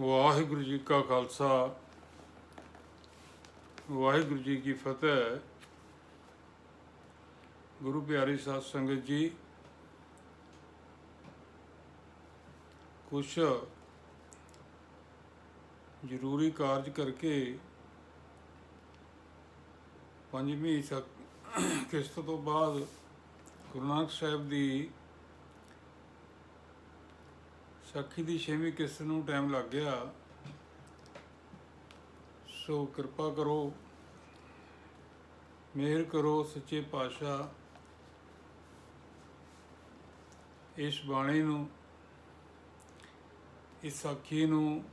ਵਾਹਿਗੁਰੂ ਜੀ ਕਾ ਖਾਲਸਾ। ਵਾਹਿਗੁਰੂ ਜੀ ਕੀ ਫਤਿਹ। ਗੁਰੂ ਪਿਆਰੀ ਸਾਧ ਸੰਗਤ ਜੀ, ਕੁਛ ਜ਼ਰੂਰੀ ਕਾਰਜ ਕਰਕੇ ਪੰਜਵੀਂ ਸਕ- ਕਿਸ਼ਤ ਤੋਂ ਬਾਅਦ ਗੁਰੂ ਨਾਨਕ ਸਾਹਿਬ ਦੀ ਸਾਖੀ ਦੀ ਛੇਵੀਂ ਕਿਸ਼ਤ ਨੂੰ ਟਾਈਮ ਲੱਗ ਗਿਆ। ਸੋ ਕਿਰਪਾ ਕਰੋ, ਮਿਹਰ ਕਰੋ ਸੱਚੇ ਪਾਤਸ਼ਾਹ। ਇਸ ਬਾਣੀ ਨੂੰ, ਇਸ ਸਾਖੀ ਨੂੰ,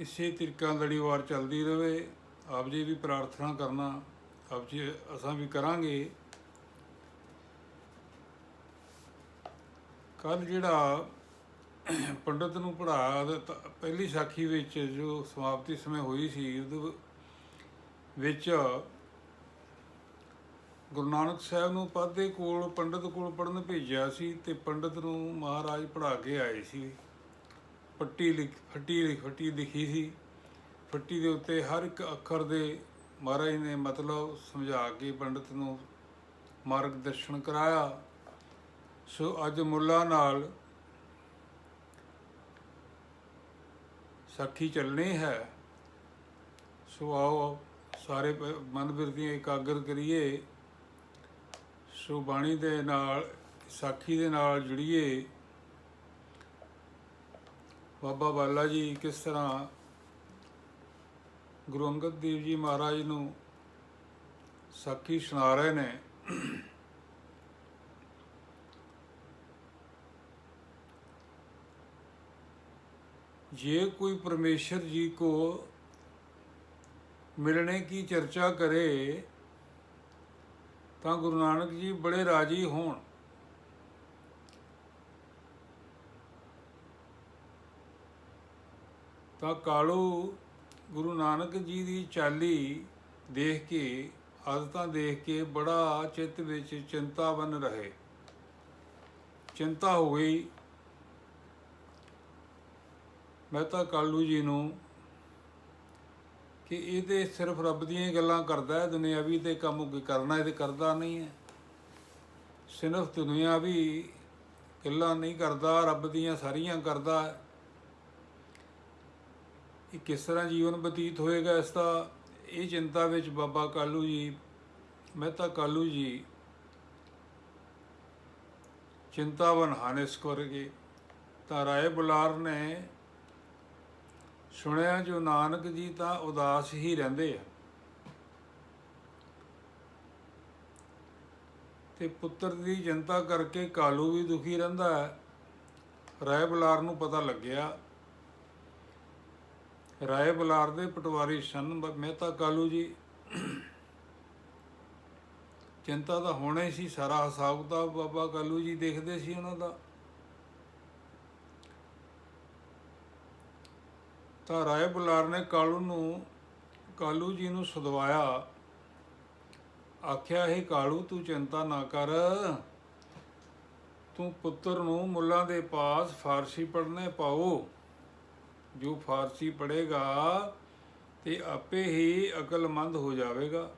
ਇਸੇ ਤਰੀਕਾ ਲੜੀਵਾਰ ਚੱਲਦੀ ਰਹੇ ਆਪ ਜੀ ਵੀ ਪ੍ਰਾਰਥਨਾ ਕਰਨਾ, ਆਪ ਜੀ ਅਸਾਂ ਵੀ ਕਰਾਂਗੇ। ਕੱਲ ਜਿਹੜਾ ਪੰਡਤ ਨੂੰ ਪੜ੍ਹਾ ਪਹਿਲੀ ਸਾਖੀ ਵਿੱਚ ਜੋ ਸਮਾਪਤੀ ਸਮੇਂ ਹੋਈ ਸੀ, ਉਹਦੇ ਵਿੱਚ ਗੁਰੂ ਨਾਨਕ ਸਾਹਿਬ ਨੂੰ ਪਾਦੇ ਕੋਲ ਪੰਡਤ ਕੋਲ ਪੜਨ ਭੇਜਿਆ ਸੀ ਤੇ ਪੰਡਤ ਨੂੰ ਮਹਾਰਾਜ ਪੜ੍ਹਾ ਕੇ ਆਏ ਸੀ। ਪੱਟੀ ਲਿਖ, ਫੱਟੀ ਲਿਖ, ਫੱਟੀ ਲਿਖੀ ਸੀ। ਫੱਟੀ ਦੇ ਉੱਤੇ ਹਰ ਇੱਕ ਅੱਖਰ ਦੇ ਮਹਾਰਾਜ ਨੇ ਮਤਲਬ ਸਮਝਾ ਕੇ ਪੰਡਤ ਨੂੰ ਮਾਰਗ ਦਰਸ਼ਨ ਕਰਾਇਆ। ਸੋ ਅੱਜ ਮੁੱਲਾ ਨਾਲ ਸਾਖੀ ਚੱਲਣੀ ਹੈ। ਸੋ ਆਓ ਸਾਰੇ ਮਨ ਬਿਰਦੀਆਂ ਇਕਾਗਰ ਕਰੀਏ। ਸੋ ਬਾਣੀ ਦੇ ਨਾਲ, ਸਾਖੀ ਦੇ ਨਾਲ ਜੁੜੀਏ। ਬਾਬਾ ਬਾਲਾ ਜੀ ਕਿਸ ਤਰ੍ਹਾਂ ਗੁਰੂ ਅੰਗਦ ਦੇਵ ਜੀ ਮਹਾਰਾਜ ਨੂੰ ਸਾਖੀ ਸੁਣਾ ਰਹੇ ਨੇ। ये कोई परमेश्वर जी को मिलने की चर्चा करे ਤਾਂ ਗੁਰੂ ਨਾਨਕ ਜੀ ਬੜੇ ਰਾਜੀ ਹੋਣ ਤਾਂ ਕਾਲੂ ਗੁਰੂ ਨਾਨਕ ਜੀ ਦੀ ਚਾਲੀ ਦੇਖ ਕੇ ਆਦਤਾਂ ਦੇਖ ਕੇ ਬੜਾ ਚਿੱਤ ਵਿੱਚ ਚਿੰਤਾ ਬਨ ਰਹੇ ਚਿੰਤਾ ਹੋ ਗਈ ਮੈਂ ਤਾਂ ਕਾਲੂ ਜੀ ਨੂੰ ਕਿ ਇਹ ਤੇ ਸਿਰਫ ਰੱਬ ਦੀਆਂ ਗੱਲਾਂ ਕਰਦਾ ਹੈ, ਦੁਨਿਆਵੀ ਤੇ ਕੰਮ ਕੋਈ ਕਰਨਾ ਇਹ ਤੇ ਕਰਦਾ ਨਹੀਂ ਹੈ। ਸਿਰਫ ਦੁਨਿਆਵੀ ਗੱਲਾਂ ਨਹੀਂ ਕਰਦਾ, ਰੱਬ ਦੀਆਂ ਸਾਰੀਆਂ ਕਰਦਾ ਹੈ। ਇਹ ਕਿਸ ਤਰ੍ਹਾਂ ਜੀਵਨ ਬਤੀਤ ਹੋਏਗਾ ਇਸ ਦਾ? ਇਹ ਚਿੰਤਾ ਵਿੱਚ ਬਾਬਾ ਕਾਲੂ ਜੀ ਮਹਿਤਾ ਕਾਲੂ ਜੀ ਚਿੰਤਾਵਨ ਹਾਨਿਸ ਕਰਕੇ। ਤਾਂ ਰਾਏ ਬੁਲਾਰ ਨੇ ਸੁਣਿਆ ਜੋ ਨਾਨਕ ਜੀ ਤਾਂ ਉਦਾਸ ਹੀ ਰਹਿੰਦੇ ਆ। ਤੇ ਪੁੱਤਰ ਦੀ ਚਿੰਤਾ ਕਰਕੇ ਕਾਲੂ ਵੀ ਦੁਖੀ ਰਹਿੰਦਾ ਹੈ। ਰਾਏ ਬੁਲਾਰ ਨੂੰ ਪਤਾ ਲੱਗਿਆ। ਰਾਏ ਬੁਲਾਰ ਦੇ ਪਟਵਾਰੀ ਸਨ ਮਹਿਤਾ ਕਾਲੂ ਜੀ ਚਿੰਤਾ ਤਾਂ ਹੋਣਾ ਹੀ ਸੀ, ਸਾਰਾ ਹਿਸਾਬ ਕਿਤਾਬ ਬਾਬਾ ਕਾਲੂ ਜੀ ਦੇਖਦੇ ਸੀ ਉਹਨਾਂ ਦਾ। ਤਾਂ ਰਾਏ ਬੁਲਾਰ ਨੇ ਕਾਲੂ ਨੂੰ ਕਾਲੂ ਜੀ ਨੂੰ ਸਦਵਾਇਆ। ਆਖਿਆ, ਹੈ ਕਾਲੂ, ਤੂੰ ਚਿੰਤਾ ਨਾ ਕਰ। ਤੂੰ ਪੁੱਤਰ ਨੂੰ ਮੁੱਲਾਂ ਦੇ ਪਾਸ ਫਾਰਸੀ ਪੜ੍ਹਨੇ ਪਾਓ। ਜੋ ਫਾਰਸੀ ਪੜ੍ਹੇਗਾ ਤੇ ਆਪੇ ਹੀ ਅਕਲਮੰਦ ਹੋ ਜਾਵੇਗਾ।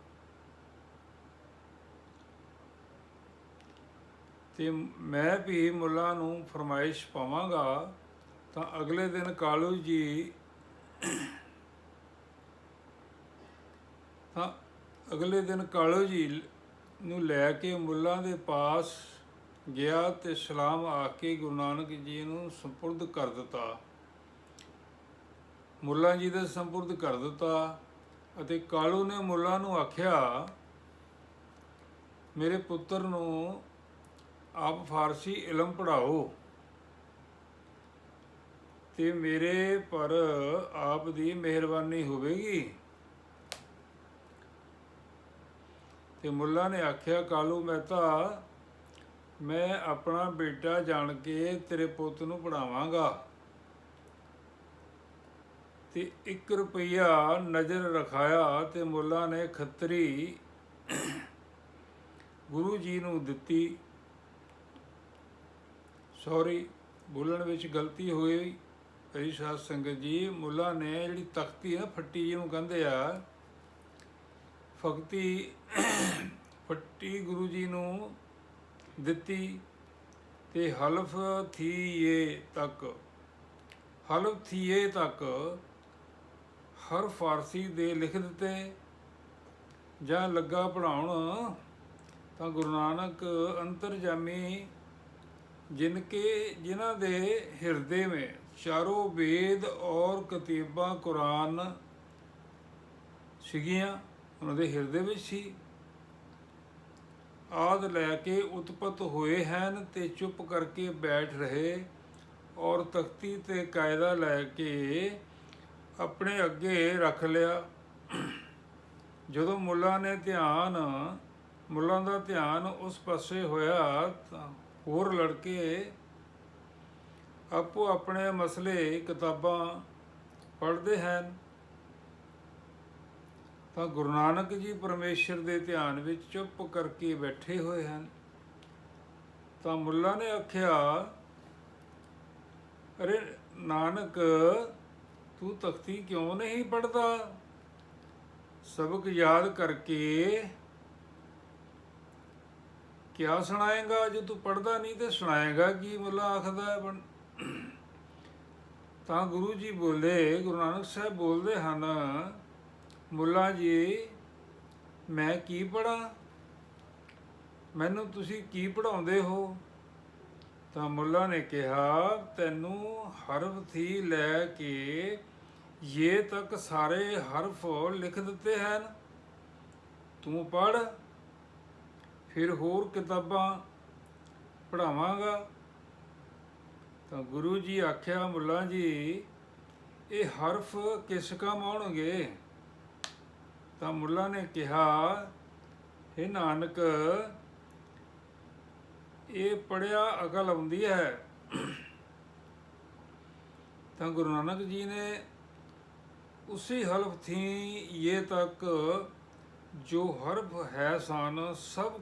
ਤੇ ਮੈਂ ਵੀ ਮੁੱਲਾ ਨੂੰ ਫਰਮਾਇਸ਼ ਪਾਵਾਂਗਾ। ਤਾਂ ਅਗਲੇ ਦਿਨ ਕਾਲੂ ਜੀ ਤਾਂ ਅਗਲੇ ਦਿਨ ਕਾਲੂ ਜੀ ਨੂੰ ਲੈ ਕੇ ਮੁੱਲਾਂ ਦੇ ਪਾਸ ਗਿਆ ਤੇ ਸਲਾਮ ਆ ਕੇ ਗੁਰੂ ਨਾਨਕ ਜੀ ਨੂੰ ਸੰਪੁਰਦ ਕਰ ਦਿੱਤਾ। ਮੁੱਲਾ ਜੀ ਦਾ ਸੰਪੁਰਦ ਕਰ ਦਿੱਤਾ ਅਤੇ ਕਾਲੂ ਨੇ ਮੁੱਲਾ ਨੂੰ ਆਖਿਆ, ਮੇਰੇ ਪੁੱਤਰ ਨੂੰ ਆਪ ਫਾਰਸੀ ਇਲਮ ਪੜਾਓ ਤੇ ਮੇਰੇ ਪਰ ਆਪ ਦੀ ਮਿਹਰਬਾਨੀ ਹੋਵੇਗੀ? ਤੇ ਮੁੱਲਾ ਨੇ ਆਖਿਆ, ਕਾਲੂ ਮਹਿਤਾ, ਮੈਂ ਆਪਣਾ ਬੇਟਾ ਜਾਣ ਕੇ ਤੇਰੇ ਪੁੱਤ ਨੂੰ ਪੜਾਵਾਂਗਾ ਤੇ 1 ਰੁਪਈਆ ਨਜ਼ਰ ਰਖਾਇਆ ਤੇ ਮੁੱਲਾ ਨੇ ਖੱਤਰੀ ਗੁਰੂ ਜੀ ਨੂੰ ਦਿੱਤੀ। ਸੌਰੀ, ਬੋਲਣ ਵਿੱਚ ਗਲਤੀ ਹੋਈ। ਕਈ ਸਾਧ ਸੰਗਤ ਜੀ, ਮੁੱਲਾ ਨੇ ਜਿਹੜੀ ਤਖਤੀ ਹੈ ਫੱਟੀ ਜਿਹਨੂੰ ਕਹਿੰਦੇ ਆ ਫਕਤੀ ਫੱਟੀ ਗੁਰੂ ਜੀ ਨੂੰ ਦਿੱਤੀ ਤੇ ਹਲਫ ਥੀਏ ਤੱਕ, ਹਲਫ ਥੀਏ ਤੱਕ ਹਰ ਫਾਰਸੀ ਦੇ ਲਿਖ ਦਿੱਤੇ ਜਾਂ ਲੱਗਾ ਪੜਾਉਣ ਤਾਂ ਗੁਰੂ ਨਾਨਕ ਅੰਤਰਜਾਮੀ ਜਿਨ ਕੇ ਜਿਨ੍ਹਾਂ ਦੇ ਹਿਰਦੇ ਵਿੱਚ ਚਾਰੋਂ ਵੇਦ ਔਰ ਕਤੀਬਾਂ ਕੁਰਾਨ ਸੀਗੀਆਂ, ਉਹਨਾਂ ਦੇ ਹਿਰਦੇ ਵਿੱਚ ਸੀ। ਆਦ ਲੈ ਕੇ ਉਤਪਤ ਹੋਏ ਹਨ ਤੇ ਚੁੱਪ ਕਰਕੇ ਬੈਠ ਰਹੇ ਔਰ ਤਖਤੀ ਤੇ ਕਾਇਦਾ ਲੈ ਕੇ ਆਪਣੇ ਅੱਗੇ ਰੱਖ ਲਿਆ। ਜਦੋਂ ਮੁੱਲਾ ਨੇ ਧਿਆਨ, ਮੁੱਲਾਂ ਦਾ ਧਿਆਨ ਉਸ ਪਾਸੇ ਹੋਇਆ ਤਾਂ ਹੋਰ ਲੜਕੇ ਆਪੋ ਆਪਣੇ ਮਸਲੇ ਕਿਤਾਬਾਂ ਪੜ੍ਹਦੇ ਹਨ, ਤਾਂ ਗੁਰੂ ਨਾਨਕ ਜੀ ਪਰਮੇਸ਼ਰ ਦੇ ਧਿਆਨ ਵਿੱਚ ਚੁੱਪ ਕਰਕੇ ਬੈਠੇ ਹੋਏ ਹਨ। ਤਾਂ ਮੁੱਲਾ ਨੇ ਆਖਿਆ, ਅਰੇ ਨਾਨਕ, ਤੂੰ ਤਖਤੀ ਕਿਉਂ ਨਹੀਂ ਪੜਦਾ ਸਬਕ ਯਾਦ ਕਰਕੇ ਕਿਆ ਸੁਣਾਏਗਾ? ਜੇ ਤੂੰ ਪੜਦਾ ਨਹੀਂ ਤੇ ਸੁਣਾਏਗਾ ਕੀ? ਮੁੱਲਾ ਆਖਦਾ ਬਣ- ਤਾਂ ਗੁਰੂ ਜੀ ਬੋਲੇ, ਗੁਰੂ ਨਾਨਕ ਸਾਹਿਬ ਬੋਲਦੇ ਹਨ, ਮੁੱਲਾ ਜੀ, ਮੈਂ ਕੀ ਪੜਾਂ ਮੈਨੂੰ ਤੁਸੀਂ ਕੀ ਪੜਾਉਂਦੇ ਹੋ? ਤਾਂ ਮੁੱਲਾ ਨੇ ਕਿਹਾ, ਤੈਨੂੰ ਹਰਫ ਥੀ ਲੈ ਕੇ ਇਹ ਤੱਕ ਸਾਰੇ ਹਰਫ ਲਿਖ ਦਿੱਤੇ ਹਨ। ਤੂੰ ਪੜ ਫਿਰ ਹੋਰ ਕਿਤਾਬਾਂ ਪੜਾਵਾਂਗਾ ਤਾਂ ਗੁਰੂ ਜੀ ਆਖਿਆ, ਮੁੱਲਾ ਜੀ, ਇਹ ਹਰਫ ਕਿਸ ਕੰਮ ਆਉਣਗੇ? ਤਾਂ ਮੁੱਲਾ ਨੇ ਕਿਹਾ हे ਨਾਨਕ, ਇਹ ਪੜਿਆ ਅਕਲ ਆਉਂਦੀ ਹੈ। ਤਾਂ ਗੁਰੂ ਨਾਨਕ ਜੀ ਨੇ ਉਸੇ ਹਲਫ ਥੀ ਇਹ ਤੱਕ ਜੋ ਹਰਫ ਹੈ ਸਨ, ਸਭ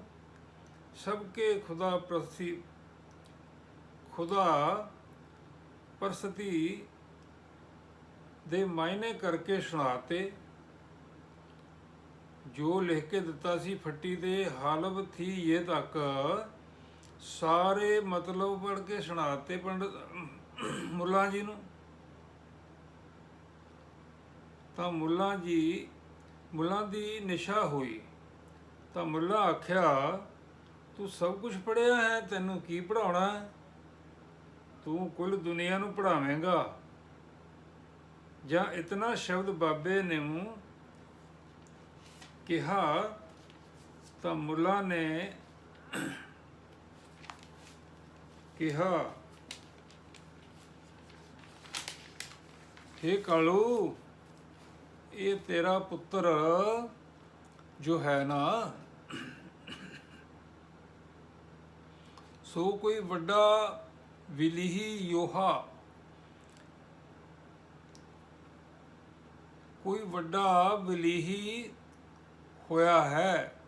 ਸਭ ਕੇ ਖੁਦਾ ਪ੍ਰਸਤੀ ਖੁਦਾ ਪ੍ਰਸਤੀ ਦੇ ਮਾਇਨੇ ਕਰਕੇ ਸੁਣਾਤੇ। ਜੋ ਲਿਖ ਕੇ ਦਿੱਤਾ ਸੀ ਫੱਟੀ ਤੇ ਹਾਲਬ ਥੀ ਇਹ ਤੱਕ, ਸਾਰੇ ਮਤਲਬ ਪੜ ਕੇ ਸੁਣਾਤੇ ਪੰਡਤ ਮੁੱਲਾ ਜੀ ਨੂੰ। ਤਾਂ ਮੁੱਲਾ ਜੀ, ਮੁੱਲਾ ਦੀ ਨਿਸ਼ਾ ਹੋਈ। ਤਾਂ ਮੁੱਲਾ ਆਖਿਆ, ਤੂੰ ਸਭ ਕੁਝ ਪੜਿਆ ਹੈ, ਤੈਨੂੰ ਕੀ ਪੜਾਉਣਾ ਹੈ? ਤੂੰ ਕੁੱਲ ਦੁਨੀਆ ਨੂੰ ਪੜਾਵੇਂਗਾ ਜਾਂ ਇਤਨਾ ਸ਼ਬਦ ਬਾਬੇ ਨੇ ਕਿਹਾ, ਤਾਂ ਮੁੱਲਾ ਨੇ ਕਿਹਾ हे ਕਾਲੂ, ਇਹ ਤੇਰਾ ਪੁੱਤਰ ਜੋ ਹੈ ਨਾ, ਸੋ ਕੋਈ ਵੱਡਾ ਵਿਲੀਹੀ ਯੋਹਾ। ਕੋਈ ਵੱਡਾ ਵਿਲੀਹੀ ਹੋਇਆ ਹੈ,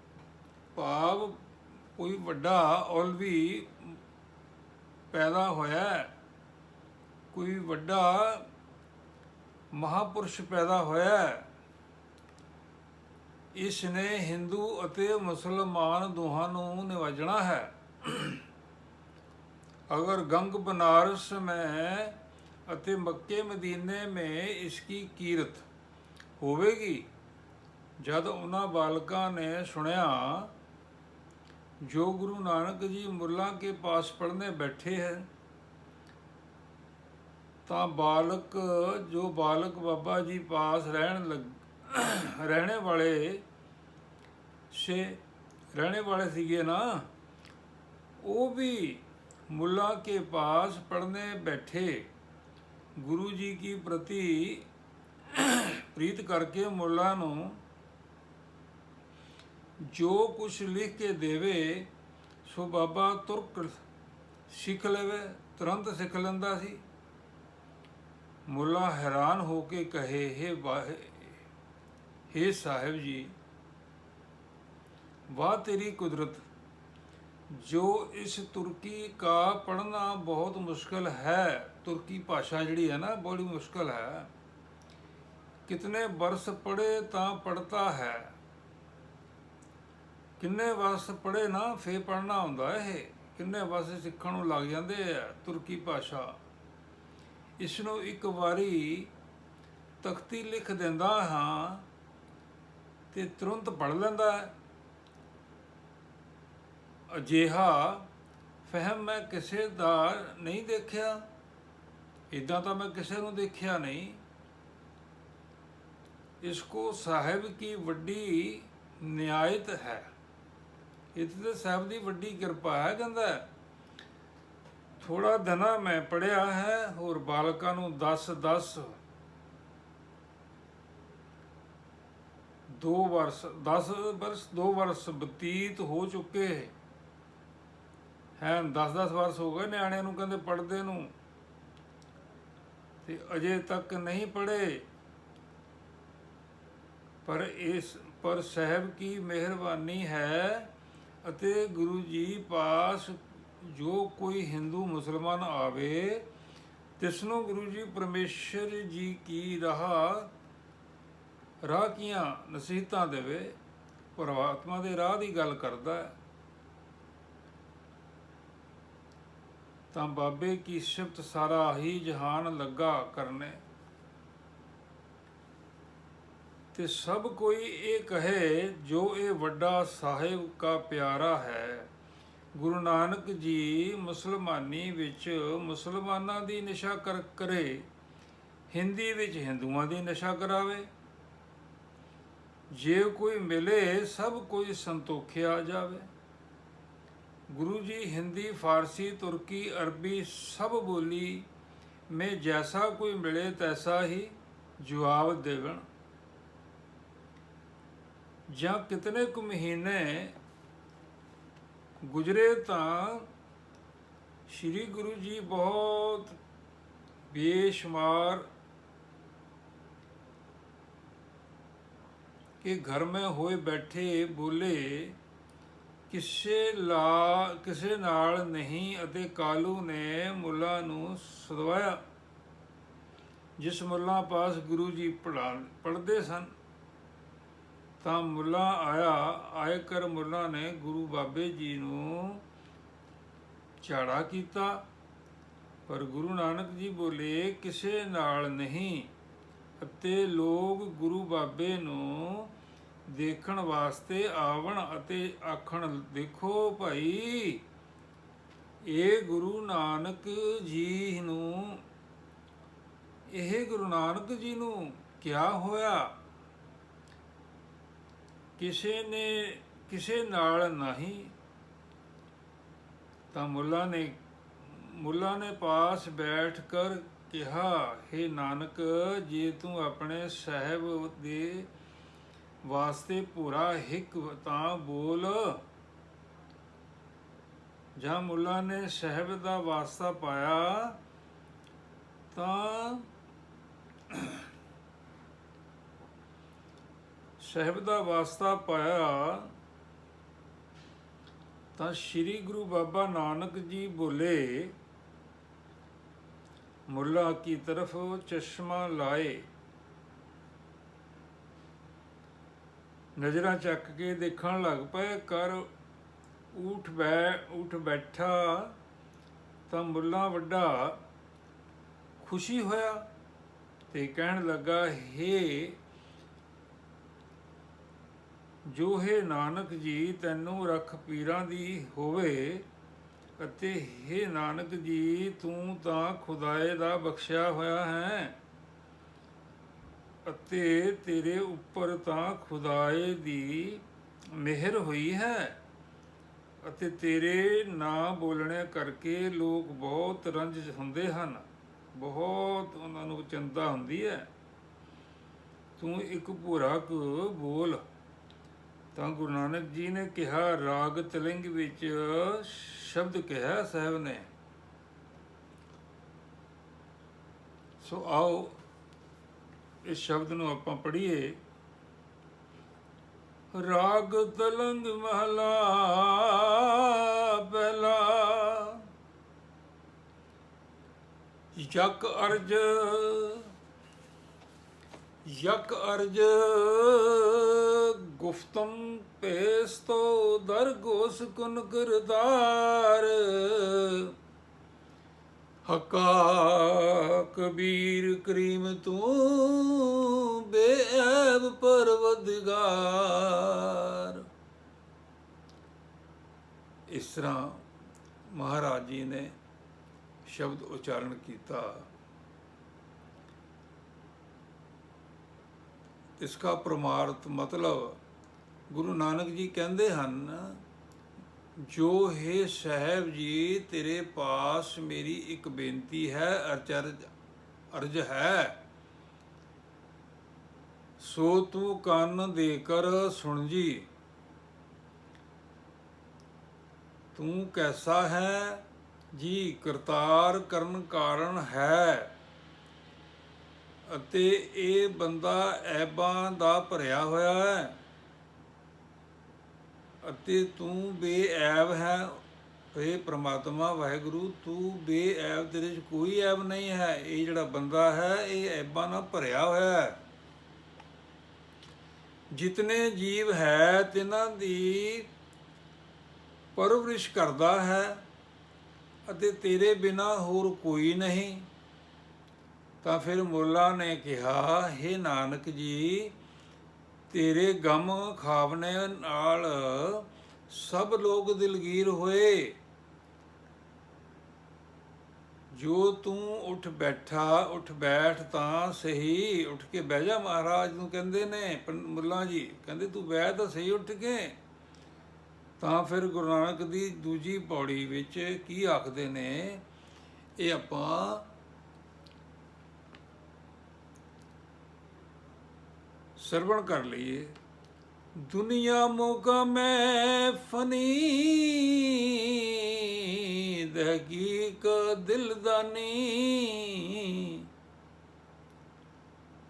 ਭਾਵ ਕੋਈ ਵੱਡਾ ਔਲਵੀ ਪੈਦਾ ਹੋਇਆ ਕੋਈ ਵੱਡਾ ਮਹਾਪੁਰਸ਼ ਪੈਦਾ ਹੋਇਆ ਹੈ। ਇਸ ਨੇ ਹਿੰਦੂ ਅਤੇ ਮੁਸਲਮਾਨ ਦੋਹਾਂ ਨੂੰ ਨਿਵਾਜਣਾ ਹੈ। अगर गंग बनारस में ਅਤੇ ਮੱਕੇ ਮਦੀਨੇ में इसकी ਕੀਰਤ ਹੋਵੇਗੀ ਜਦ ਉਹਨਾਂ ਬਾਲਕਾਂ ਨੇ ਸੁਣਿਆ ਜੋ ਗੁਰੂ ਨਾਨਕ ਜੀ ਮੁੱਲਾ ਕੇ ਪਾਸ ਪੜਨੇ ਬੈਠੇ ਹੈ ਤਾਂ ਬਾਲਕ ਜੋ ਬਾਲਕ ਬਾਬਾ ਜੀ ਪਾਸ ਰਹਿਣ ਲੱਗ ਰਹਿਣੇ ਵਾਲੇ ਸੇ ਰਹਿਣੇ ਵਾਲੇ ਸੀਗੇ ਨਾ ਉਹ ਵੀ मुल्ला के पास पढ़ने बैठे गुरु जी की प्रति प्रीत करके मुल्ला ਨੂੰ ਜੋ ਕੁਛ ਲਿਖ ਕੇ ਦੇਵੇ ਸੋ ਬਾਬਾ ਤੁਰਕ ਸਿੱਖ ਲਵੇ ਤੁਰੰਤ ਸਿੱਖ ਲੈਂਦਾ ਸੀ ਮੁੱਲਾ ਹੈਰਾਨ ਹੋ ਕੇ ਕਹੇ हे ਵਾਹਿ हे ਸਾਹਿਬ ਜੀ ਵਾਹ ਤੇਰੀ ਕੁਦਰਤ ਜੋ ਇਸ ਤੁਰਕੀ ਕਾ ਪੜਨਾ ਬਹੁਤ ਮੁਸ਼ਕਲ ਹੈ, ਤੁਰਕੀ ਭਾਸ਼ਾ ਜਿਹੜੀ ਹੈ ਨਾ, ਬੜੀ ਮੁਸ਼ਕਲ ਹੈ। ਕਿਤਨੇ ਬਰਸ ਪੜੇ ਤਾਂ ਪੜਤਾ ਹੈ। ਕਿੰਨੇ ਵਰਸ ਪੜੇ ਨਾ ਫੇ ਪੜਨਾ ਹੁੰਦਾ ਇਹ। ਕਿੰਨੇ ਵਰਸ ਸਿੱਖਣ ਨੂੰ ਲੱਗ ਜਾਂਦੇ ਆ ਤੁਰਕੀ ਭਾਸ਼ਾ। ਇਸ ਨੂੰ ਇੱਕ ਵਾਰੀ ਤਖਤੀ ਲਿਖ ਦਿੰਦਾ ਹਾਂ ਤੇ ਤੁਰੰਤ ਪੜ ਲੈਂਦਾ ਹੈ। ਅਜਿਹਾ ਫਹਿਮ ਮੈਂ ਕਿਸੇ ਦਾ ਨਹੀਂ ਦੇਖਿਆ। ਇਦਾਂ ਤਾਂ ਮੈਂ ਕਿਸੇ ਨੂੰ ਦੇਖਿਆ ਨਹੀਂ। ਇਸ ਕੋ ਸਾਹਿਬ ਕੀ ਵੱਡੀ ਨਿਆਇਤ ਹੈ। ਇਹ ਤੇ ਸਾਹਿਬ ਦੀ ਵੱਡੀ ਕਿਰਪਾ ਹੈ ਕਹਿੰਦਾ ਹੈ। ਥੋੜਾ ਦਿਨਾ ਮੈਂ ਪੜਿਆ ਹੈ, ਹੋਰ ਬਾਲਕਾਂ ਨੂੰ 10 10 ਦੋ ਵਰਸ 10 ਵਰਸ, ਦੋ ਵਰਸ ਬਤੀਤ ਹੋ ਚੁੱਕੇ। ਹੈ 10 10 ਵਰਸ ਹੋ ਗਏ ਨਿਆਣਿਆਂ ਨੂੰ, ਕਹਿੰਦੇ ਪੜਦੇ ਨੂੰ। ਤੇ ਅਜੇ ਤੱਕ ਨਹੀਂ ਪੜੇ ਪਰ ਇਸ, ਪਰ ਸਾਹਿਬ ਕੀ ਮਿਹਰਬਾਨੀ ਹੈ ਅਤੇ ਗੁਰੂ ਜੀ ਪਾਸ ਜੋ ਕੋਈ ਹਿੰਦੂ ਮੁਸਲਮਾਨ ਆਵੇ ਤਿਸ ਨੂੰ ਗੁਰੂ ਜੀ ਪਰਮੇਸ਼ਰ ਜੀ ਕੀ ਰਾਹ ਰਾਹ ਕੀਆਂ ਨਸੀਹਤਾਂ ਦੇਵੇ ਪਰਮਾਤਮਾ ਦੇ ਰਾਹ ਦੀ ਗੱਲ ਕਰਦਾ ਹੈ। ਤਾਂ ਬਾਬੇ ਕੀ ਸਿਫਤ ਸਾਰਾ ਹੀ ਜਹਾਨ ਲੱਗਾ ਕਰਨੇ। ਤੇ ਸਭ ਕੋਈ ਇਹ ਕਹੇ, ਜੋ ਇਹ ਵੱਡਾ ਸਾਹਿਬ ਕਾ ਪਿਆਰਾ ਹੈ। ਗੁਰੂ ਨਾਨਕ ਜੀ ਮੁਸਲਮਾਨੀ ਵਿੱਚ ਮੁਸਲਮਾਨਾਂ ਦੀ ਨਿਸ਼ਾ ਕਰ ਕਰੇ, ਹਿੰਦੀ ਵਿੱਚ ਹਿੰਦੂਆਂ ਦੀ ਨਿਸ਼ਾ ਕਰਾਵੇ। ਜੇ ਕੋਈ ਮਿਲੇ, ਸਭ ਕੋਈ ਸੰਤੋਖਿਆ ਜਾਵੇ। गुरु जी हिंदी फारसी तुर्की अरबी सब बोली में जैसा कोई मिले तैसा ही जवाब देवन ਜਾਂ ਕਿਤਨੇ ਕੁ ਮਹੀਨੇ ਗੁਜਰੇ ਤਾਂ ਸ੍ਰੀ ਗੁਰੂ ਜੀ ਬਹੁਤ ਬੇਸ਼ੁਮਾਰ ਕਿ ਘਰ में ਹੋਏ ਬੈਠੇ ਬੋਲੇ ਕਿਸੇ ਲਾ, ਕਿਸੇ ਨਾਲ ਨਹੀਂ ਅਤੇ ਕਾਲੂ ਨੇ ਮੁੱਲਾ ਨੂੰ ਸਦਵਾਇਆ, ਜਿਸ ਮੁੱਲਾ ਪਾਸ ਗੁਰੂ ਜੀ ਪੜ੍ਹਾ, ਪੜ੍ਹਦੇ ਸਨ। ਤਾਂ ਮੁੱਲਾ ਆਇਆ ਆਏ ਕਰ ਮੁੱਲਾ ਨੇ ਗੁਰੂ ਬਾਬੇ ਜੀ ਨੂੰ ਝਾੜਾ ਕੀਤਾ, ਪਰ ਗੁਰੂ ਨਾਨਕ ਜੀ ਬੋਲੇ, ਕਿਸੇ ਨਾਲ ਨਹੀਂ ਅਤੇ ਲੋਕ ਗੁਰੂ ਬਾਬੇ ਨੂੰ ਦੇਖਣ ਵਾਸਤੇ ਆਵਣ ਅਤੇ ਆਖਣ, ਦੇਖੋ ਭਾਈ, ਇਹ ਗੁਰੂ ਨਾਨਕ ਜੀ ਨੂੰ, ਇਹ ਗੁਰੂ ਨਾਨਕ ਜੀ ਨੂੰ ਕਿਆ ਹੋਇਆ। ਕਿਸੇ ਨੇ, ਕਿਸੇ ਨਾਲ ਨਹੀਂ। ਤਾਂ ਮੁੱਲਾ ਨੇ ਮੁੱਲਾ ਨੇ ਪਾਸ ਬੈਠ ਕਰ ਕਿਹਾ हे ਨਾਨਕ, ਜੇ ਤੂੰ ਆਪਣੇ ਸਾਹਿਬ ਦੇ ਵਾਸਤੇ ਪੂਰਾ ਹਿੱਕ ਤਾਂ ਬੋਲ। ਜਾਂ ਮੁੱਲਾ ਨੇ ਸਾਹਿਬ ਦਾ ਵਾਸਤਾ ਪਾਇਆ, ਤਾਂ ਸਾਹਿਬ ਦਾ ਵਾਸਤਾ ਪਾਇਆ, ਤਾਂ ਸ੍ਰੀ ਗੁਰੂ ਬਾਬਾ ਨਾਨਕ ਜੀ ਬੋਲੇ, ਮੁੱਲਾ ਕੀ ਤਰਫ ਚਸ਼ਮਾ ਲਾਏ। ਨਜ਼ਰਾਂ ਚੱਕ ਕੇ ਦੇਖਣ ਲੱਗ ਪਏ, ਕਰ ਉਠ ਬੈ ਉਠ ਬੈਠਾ ਤਾਂ ਮੁੱਲਾ ਵੱਡਾ ਖੁਸ਼ੀ ਹੋਇਆ ਤੇ ਕਹਿਣ ਲੱਗਾ, ਹੇ ਜੋ ਹੈ ਨਾਨਕ ਜੀ, ਤੈਨੂੰ ਰੱਖ ਪੀਰਾਂ ਦੀ ਹੋਵੇ ਅਤੇ ਹੇ ਨਾਨਕ ਜੀ, ਤੂੰ ਤਾਂ ਖੁਦਾਏ ਦਾ ਬਖਸ਼ਿਆ ਹੋਇਆ ਹੈ। ਅਤੇ ਤੇਰੇ ਉੱਪਰ ਤਾਂ ਖੁਦਾਏ ਦੀ ਮਿਹਰ ਹੋਈ ਹੈ ਅਤੇ ਤੇਰੇ ਨਾਂ ਬੋਲਣੇ ਕਰਕੇ ਲੋਕ ਬਹੁਤ ਰੰਜ ਹੁੰਦੇ ਹਨ। ਬਹੁਤ ਉਹਨਾਂ ਨੂੰ ਚਿੰਤਾ ਹੁੰਦੀ ਹੈ। ਤੂੰ ਇੱਕ ਭੂਰਾ ਕੁ ਬੋਲ। ਤਾਂ ਗੁਰੂ ਨਾਨਕ ਜੀ ਨੇ ਕਿਹਾ, ਰਾਗ ਤਲਿੰਗ ਵਿੱਚ ਸ਼ਬਦ ਕਿਹਾ ਸਾਹਿਬ ਨੇ। ਸੋ ਆਓ ਇਸ ਸ਼ਬਦ ਨੂੰ ਆਪਾਂ ਪੜ੍ਹੀਏ। ਰਾਗ ਤਲੰਗ ਮਹਲਾ ਪਹਿਲਾ ਯਕ ਅਰਜ ਯਕ ਅਰਜ, ਗੁਫਤਮ ਪੇਸਤੋ ਦਰਗੋਸ ਕੁਨ ਕਰਦਾਰ। ਹਕਾ ਕਬੀਰ ਕਰੀਮ ਤੂੰ ਬੇਅਬ ਪਰਵਦਗਾਰ। ਇਸ ਤਰ੍ਹਾਂ ਮਹਾਰਾਜ ਜੀ ਨੇ ਸ਼ਬਦ ਉਚਾਰਨ ਕੀਤਾ। ਇਸ ਦਾ ਪ੍ਰਮਾਰਥ ਮਤਲਬ ਗੁਰੂ ਨਾਨਕ ਜੀ ਕਹਿੰਦੇ ਹਨ ਜੋ ਹੈ ਸਾਹਿਬ ਜੀ, ਤੇਰੇ ਪਾਸ ਮੇਰੀ ਇੱਕ ਬੇਨਤੀ ਹੈ ਅਰਚਰਜ ਅਰਜ ਹੈ। ਸੋ ਤੂੰ ਕੰਨ ਦੇ ਕਰ ਸੁਣ ਜੀ ਤੂੰ ਕੈਸਾ ਹੈ? ਜੀ, ਕਰਤਾਰ ਕਰਨ ਕਾਰਨ ਹੈ। ਅਤੇ ਇਹ ਬੰਦਾ ਐਬਾਂ ਦਾ ਭਰਿਆ ਹੋਇਆ ਹੈ। ਅਤੇ ਤੂੰ ਬੇਐਬ ਹੈ। ਏ ਪ੍ਰਮਾਤਮਾ, ਵਾਹਿਗੁਰੂ, ਤੂੰ ਬੇਐਬ ਤੇਰੇ 'ਚ ਕੋਈ ਐਬ ਨਹੀਂ ਹੈ। ਇਹ ਜਿਹੜਾ ਬੰਦਾ ਹੈ, ਇਹ ਐਬਾਂ ਨਾਲ ਭਰਿਆ ਹੋਇਆ ਹੈ। ਜਿਤਨੇ ਜੀਵ ਹੈ, ਤਿਨਾਂ ਦੀ ਪਰਵਰਿਸ਼ ਕਰਦਾ ਹੈ ਅਤੇ ਤੇਰੇ ਬਿਨਾ ਹੋਰ ਕੋਈ ਨਹੀਂ। ਤਾਂ ਫਿਰ ਮੁੱਲਾ ਨੇ ਕਿਹਾ हे ਨਾਨਕ ਜੀ ਤੇਰੇ ਗਮ ਖਾਵਨੇ ਨਾਲ ਸਭ ਲੋਕ ਦਿਲਗੀਰ ਹੋਏ। ਜੋ ਤੂੰ ਉੱਠ ਬੈਠਾ, ਉੱਠ ਬੈਠ ਤਾਂ ਸਹੀ। ਉੱਠ ਕੇ ਬਹਿ ਜਾ ਮਹਾਰਾਜ ਨੂੰ ਕਹਿੰਦੇ ਨੇ ਪੰ- ਮੁੱਲਾ ਜੀ, ਕਹਿੰਦੇ ਤੂੰ ਬਹਿ ਤਾਂ ਸਹੀ ਉੱਠ ਕੇ। ਤਾਂ ਫਿਰ ਗੁਰੂ ਨਾਨਕ ਦੀ ਦੂਜੀ ਪੌੜੀ ਵਿੱਚ ਕੀ ਆਖਦੇ ਨੇ? ਇਹ ਆਪਾਂ ਸਰਵਣ ਕਰ ਲਈਏ। ਦੁਨੀਆ ਮੋਗਾ ਮੈਂ ਫਨੀ, ਦਹਕੀਕ ਦਿਲਦਾਨੀ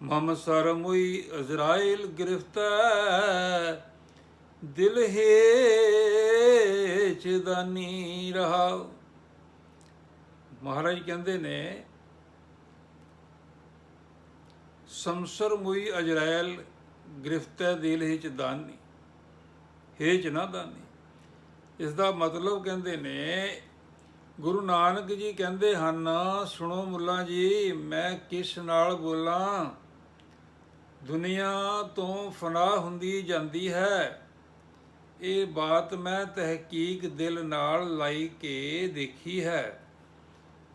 ਮਮ ਸਰ ਮੁਈ ਅਜ਼ਰਾਇਲ ਗ੍ਰਿਫਤਾਰ ਦਿਲ ਹੈ ਚਦਾਨੀ ਰਹਾ। ਮਹਾਰਾਜ ਕਹਿੰਦੇ ਨੇ ਸੰਸਰ ਮੁਈ ਅਜਰਾਇਲ ਗ੍ਰਿਫਤੈ ਦਿਲ ਹਿਚ ਦਾਨੀ, ਹੇਚ ਨਾ ਦਾਨੀ। ਇਸ ਦਾ ਮਤਲਬ ਕਹਿੰਦੇ ਨੇ, ਗੁਰੂ ਨਾਨਕ ਜੀ ਕਹਿੰਦੇ ਹਨ, ਸੁਣੋ ਮੁੱਲਾ ਜੀ, ਮੈਂ ਕਿਸ ਨਾਲ ਬੋਲਾਂ? ਦੁਨੀਆ ਤੋਂ ਫਨਾ ਹੁੰਦੀ ਜਾਂਦੀ ਹੈ। ਇਹ ਬਾਤ ਮੈਂ ਤਹਿਕੀਕ ਦਿਲ ਨਾਲ ਲਾਈ ਕੇ ਦੇਖੀ ਹੈ।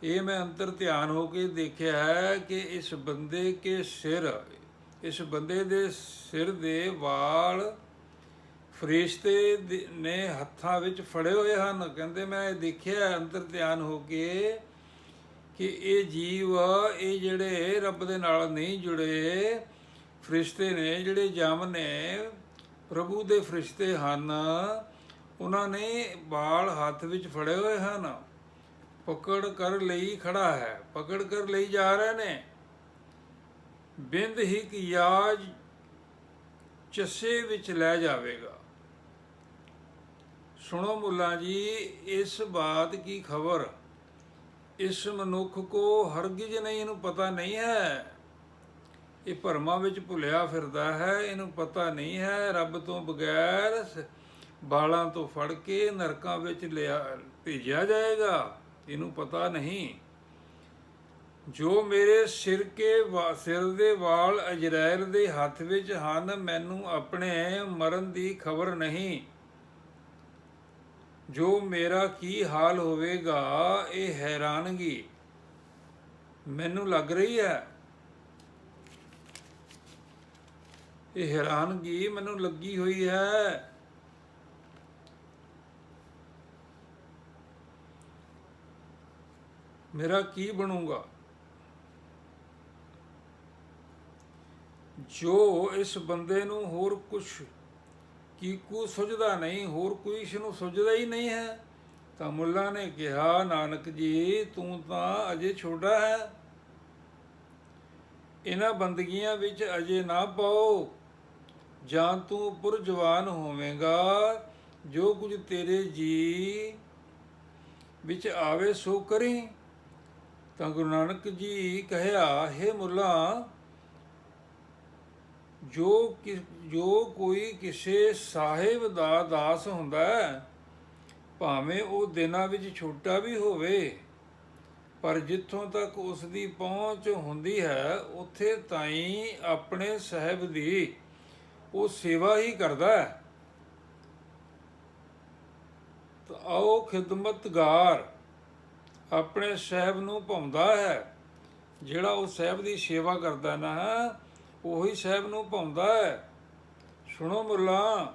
ਇਹ ਮੈਂ ਅੰਤਰ ਧਿਆਨ ਹੋ ਕੇ ਦੇਖਿਆ ਹੈ ਕਿ ਇਸ ਬੰਦੇ ਕੇ ਸਿਰ, ਇਸ ਬੰਦੇ ਦੇ ਸਿਰ ਦੇ ਵਾਲ ਫਰਿਸ਼ਤੇ ਦੇ- ਨੇ ਹੱਥਾਂ ਵਿੱਚ ਫੜੇ ਹੋਏ ਹਨ। ਕਹਿੰਦੇ ਮੈਂ ਇਹ ਦੇਖਿਆ ਅੰਤਰ ਧਿਆਨ ਹੋ ਕੇ ਕਿ ਇਹ ਜੀਵ, ਇਹ ਜਿਹੜੇ ਰੱਬ ਦੇ ਨਾਲ ਨਹੀਂ ਜੁੜੇ ਫਰਿਸ਼ਤੇ ਨੇ, ਜਿਹੜੇ ਜਮ ਨੇ, ਪ੍ਰਭੂ ਦੇ ਫਰਿਸ਼ਤੇ ਹਨ, ਉਹਨਾਂ ਨੇ ਬਾਲ ਹੱਥ ਵਿੱਚ ਫੜੇ ਹੋਏ ਹਨ। ਪਕੜ ਕਰ ਲਈ ਖੜਾ ਹੈ। ਪਕੜ ਕਰ ਲਈ ਜਾ ਰਹੇ ਨੇ। ਬਿੰਦ ਹੀ ਕਿ ਯਾਜ ਚਸੇ ਵਿੱਚ ਲੈ ਜਾਵੇਗਾ। ਸੁਣੋ ਮੁੱਲਾ ਜੀ, ਇਸ ਬਾਤ ਕੀ ਖਬਰ? ਇਸ ਮਨੁੱਖ ਕੋ ਹਰਗਿਜ਼ ਨਹੀਂ, ਇਹਨੂੰ ਪਤਾ ਨਹੀਂ ਹੈ। ਇਹ ਭਰਮਾਂ ਵਿੱਚ ਭੁੱਲਿਆ ਫਿਰਦਾ ਹੈ, ਇਹਨੂੰ ਪਤਾ ਨਹੀਂ ਹੈ। ਰੱਬ ਤੋਂ ਬਗੈਰ ਸ- ਬਾਲਾਂ ਤੋਂ ਫੜ ਕੇ ਨਰਕਾਂ ਵਿੱਚ ਲਿਆ, ਭੇਜਿਆ ਜਾਏਗਾ। ਇਹਨੂੰ ਪਤਾ ਨਹੀਂ। ਜੋ ਮੇਰੇ ਸਿਰ ਕੇ ਸਿਰ ਦੇ ਵਾਲ ਅਜਰੈਲ ਦੇ ਹੱਥ ਵਿੱਚ ਹਨ, ਮੈਨੂੰ ਆਪਣੇ ਮਰਨ ਦੀ ਖਬਰ ਨਹੀਂ। ਜੋ ਮੇਰਾ ਕੀ ਹਾਲ ਹੋਵੇਗਾ, ਇਹ ਹੈਰਾਨਗੀ। ਮੈਨੂੰ ਲੱਗ ਰਹੀ ਹੈ। ਇਹ ਹੈਰਾਨਗੀ ਮੈਨੂੰ ਲੱਗੀ ਹੋਈ ਹੈ। ਮੇਰਾ ਕੀ ਬਣੂਗਾ? ਜੋ ਇਸ ਬੰਦੇ ਨੂੰ ਹੋਰ ਕੁਝ ਕੀਕੂ ਸੁਝਦਾ ਨਹੀਂ, ਹੋਰ ਕੋਈ ਇਸ ਨੂੰ ਸੁਝਦਾ ਹੀ ਨਹੀਂ ਹੈ, ਤਾਂ ਮੁੱਲਾ ਨੇ ਕਿਹਾ, ਨਾਨਕ ਜੀ, ਤੂੰ ਤਾਂ ਅਜੇ ਛੋਟਾ ਹੈ। ਇਹਨਾਂ ਬੰਦਗੀਆਂ ਵਿੱਚ ਅਜੇ ਨਾ ਪਾਓ। ਜਾਂ ਤੂੰ ਪੁਰਜਵਾਨ ਹੋਵੇਂਗਾ। ਜੋ ਕੁਝ ਤੇਰੇ ਜੀ ਵਿੱਚ ਆਵੇ, ਸੋ ਕਰੀ। ਤਾਂ ਗੁਰੂ ਨਾਨਕ ਜੀ ਕਹਿਆ, ਹੈ ਮੁੱਲਾ, ਜੋ ਕਿ, ਜੋ ਕੋਈ ਕਿਸੇ ਸਾਹਿਬ ਦਾ ਦਾਸ ਹੁੰਦਾ ਹੈ, ਭਾਵੇਂ ਉਹ ਦਿਨਾਂ ਵਿੱਚ ਛੋਟਾ ਵੀ ਹੋਵੇ, ਪਰ ਜਿੱਥੋਂ ਤੱਕ ਉਸ ਦੀ ਪਹੁੰਚ ਹੁੰਦੀ ਹੈ, ਉੱਥੇ ਤਾਈਂ ਆਪਣੇ ਸਾਹਿਬ ਦੀ ਉਹ ਸੇਵਾ ਹੀ ਕਰਦਾ ਹੈ। ਤਾਂ ਆਓ ਖਿਦਮਤਗਾਰ ਆਪਣੇ ਸਾਹਿਬ ਨੂੰ ਭਾਉਂਦਾ ਹੈ। ਜਿਹੜਾ ਉਹ ਸਾਹਿਬ ਦੀ ਸੇਵਾ ਕਰਦਾ ਨਾ, ਉਹੀ ਸਾਹਿਬ ਨੂੰ ਭਾਉਂਦਾ ਹੈ। ਸੁਣੋ ਮੁੱਲਾ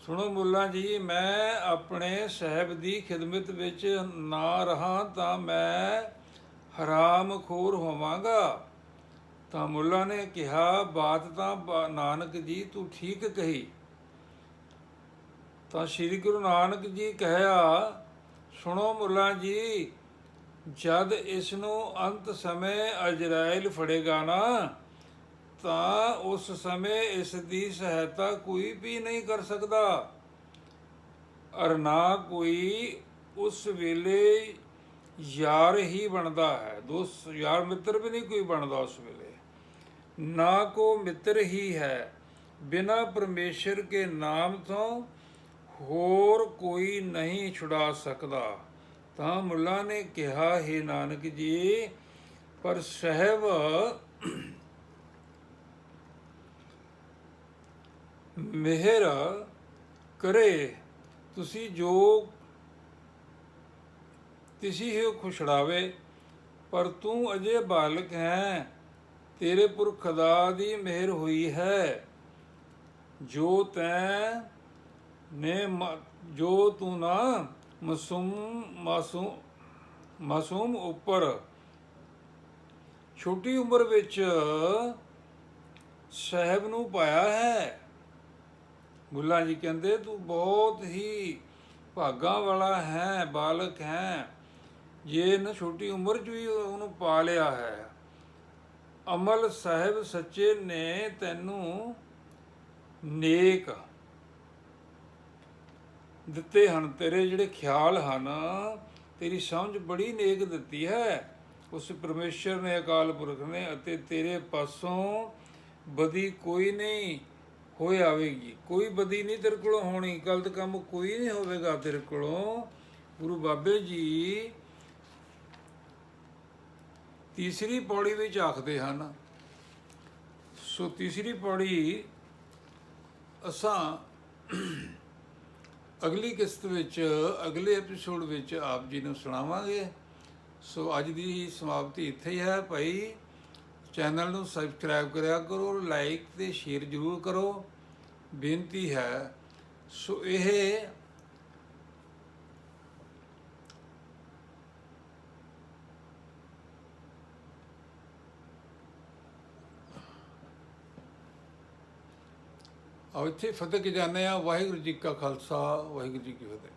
ਸੁਣੋ ਮੁੱਲਾ ਜੀ, ਮੈਂ ਆਪਣੇ ਸਾਹਿਬ ਦੀ ਖਿਦਮਤ ਵਿੱਚ ਨਾ ਰਹਾ ਤਾਂ ਮੈਂ ਹਰਾਮਖੋਰ ਹੋਵਾਂਗਾ। ਤਾਂ ਮੁੱਲਾ ਨੇ ਕਿਹਾ, ਬਾਤ ਤਾਂ ਨਾਨਕ ਜੀ ਤੂੰ ਠੀਕ ਕਹੀ। ਤਾਂ ਸ੍ਰੀ ਗੁਰੂ ਨਾਨਕ ਜੀ ਕਹਿਆ ਸੁਣੋ ਮੁੱਲਾ ਜੀ, ਜਦ ਇਸ ਨੂੰ ਅੰਤ ਸਮੇਂ ਅਜਰਾਇਲ ਫੜੇਗਾ ਨਾ, ਤਾਂ ਉਸ ਸਮੇਂ ਇਸ ਦੀ ਸਹਾਇਤਾ ਕੋਈ ਵੀ ਨਹੀਂ ਕਰ ਸਕਦਾ। ਅਰ ਨਾ ਕੋਈ ਉਸ ਵੇਲੇ ਯਾਰ ਹੀ ਬਣਦਾ ਹੈ ਦੋਸਤ ਯਾਰ ਮਿੱਤਰ ਵੀ ਨਹੀਂ ਕੋਈ ਬਣਦਾ ਉਸ ਵੇਲੇ। ਨਾ ਕੋ ਮਿੱਤਰ ਹੀ ਹੈ, ਬਿਨਾ ਪਰਮੇਸ਼ਰ ਕੇ ਨਾਮ ਤੋਂ ਹੋਰ ਕੋਈ ਨਹੀਂ ਛੁਡਾ ਸਕਦਾ। ਤਾਂ ਮੁੱਲਾ ਨੇ ਕਿਹਾ, ਹੈ ਨਾਨਕ ਜੀ, ਪਰ ਸਹਿਬ ਮਿਹਰ ਕਰੇ। ਤੁਸੀਂ ਜੋ ਤਿਸੀ ਹੀ ਖੁਸ਼ੜਾਵੇ, ਪਰ ਤੂੰ ਅਜੇ ਬਾਲਕ ਹੈ। ਤੇਰੇ ਪੁਰਖ ਖੁਦਾ ਦੀ ਮਿਹਰ ਹੋਈ ਹੈ। ਜੋ ਤੈਂ ਨੇ ਮ- ਜੋ ਤੂੰ ਨਾ ਮਾਸੂਮ ਮਾਸੂਮ ਮਾਸੂਮ ਉੱਪਰ ਛੋਟੀ ਉਮਰ ਵਿੱਚ ਸਾਹਿਬ ਨੂੰ ਪਾਇਆ ਹੈ। ਮੁੱਲਾ ਜੀ ਕਹਿੰਦੇ, ਤੂੰ ਬਹੁਤ ਹੀ ਭਾਗਾ ਵਾਲਾ ਹੈ, ਬਾਲਕ ਹੈ। ਜੇ ਨਾ ਛੋਟੀ ਉਮਰ 'ਚ ਵੀ ਉਹਨੂੰ ਪਾ ਲਿਆ ਹੈ, ਅਮਲ ਸਾਹਿਬ ਸੱਚੇ ਨੇ, ਤੈਨੂੰ ਨੇਕ ਦਿੱਤੇ ਹਨ। ਤੇਰੇ ਜਿਹੜੇ ਖਿਆਲ ਹਨ, ਤੇਰੀ ਸਮਝ ਬੜੀ ਨੇਕ ਦਿੱਤੀ ਹੈ। ਉਸ ਪਰਮੇਸ਼ਰ ਨੇ ਅਕਾਲ ਪੁਰਖ ਨੇ ਅਤੇ ਤੇਰੇ ਪਾਸੋਂ ਬਦੀ ਕੋਈ ਨਹੀਂ ਹੋਏ ਆਵੇਗੀ। ਕੋਈ ਬਦੀ ਨਹੀਂ ਤੇਰੇ ਕੋਲੋਂ ਹੋਣੀ। ਗਲਤ ਕੰਮ ਕੋਈ ਨਹੀਂ ਹੋਵੇਗਾ ਤੇਰੇ ਕੋਲੋਂ। ਗੁਰੂ ਬਾਬੇ ਜੀ ਤੀਸਰੀ ਪੌੜੀ ਵਿੱਚ ਆਖਦੇ ਹਨ। ਸੋ ਤੀਸਰੀ ਪੌੜੀ ਅਸਾਂ ਅਗਲੀ ਕਿਸ਼ਤ ਵਿੱਚ, ਅਗਲੇ ਐਪੀਸੋਡ ਵਿੱਚ ਆਪ ਜੀ ਨੂੰ ਸੁਣਾਵਾਂਗੇ। ਸੋ ਅੱਜ ਦੀ ਸਮਾਪਤੀ ਇੱਥੇ ਹੀ ਹੈ। ਭਾਈ, ਚੈਨਲ ਨੂੰ ਸਬਸਕ੍ਰਾਈਬ ਕਰਿਆ ਕਰੋ, ਲਾਈਕ ਤੇ ਸ਼ੇਅਰ ਜ਼ਰੂਰ ਕਰੋ। ਬੇਨਤੀ ਹੈ, ਸੋ ਇਹ ਆਓ ਇੱਥੇ ਫਤਿਹ ਕੇ ਜਾਂਦੇ ਆ ਵਾਹਿਗੁਰੂ ਜੀ ਕਾ ਖਾਲਸਾ ਵਾਹਿਗੁਰੂ ਜੀ ਕੀ ਫਤਿਹ।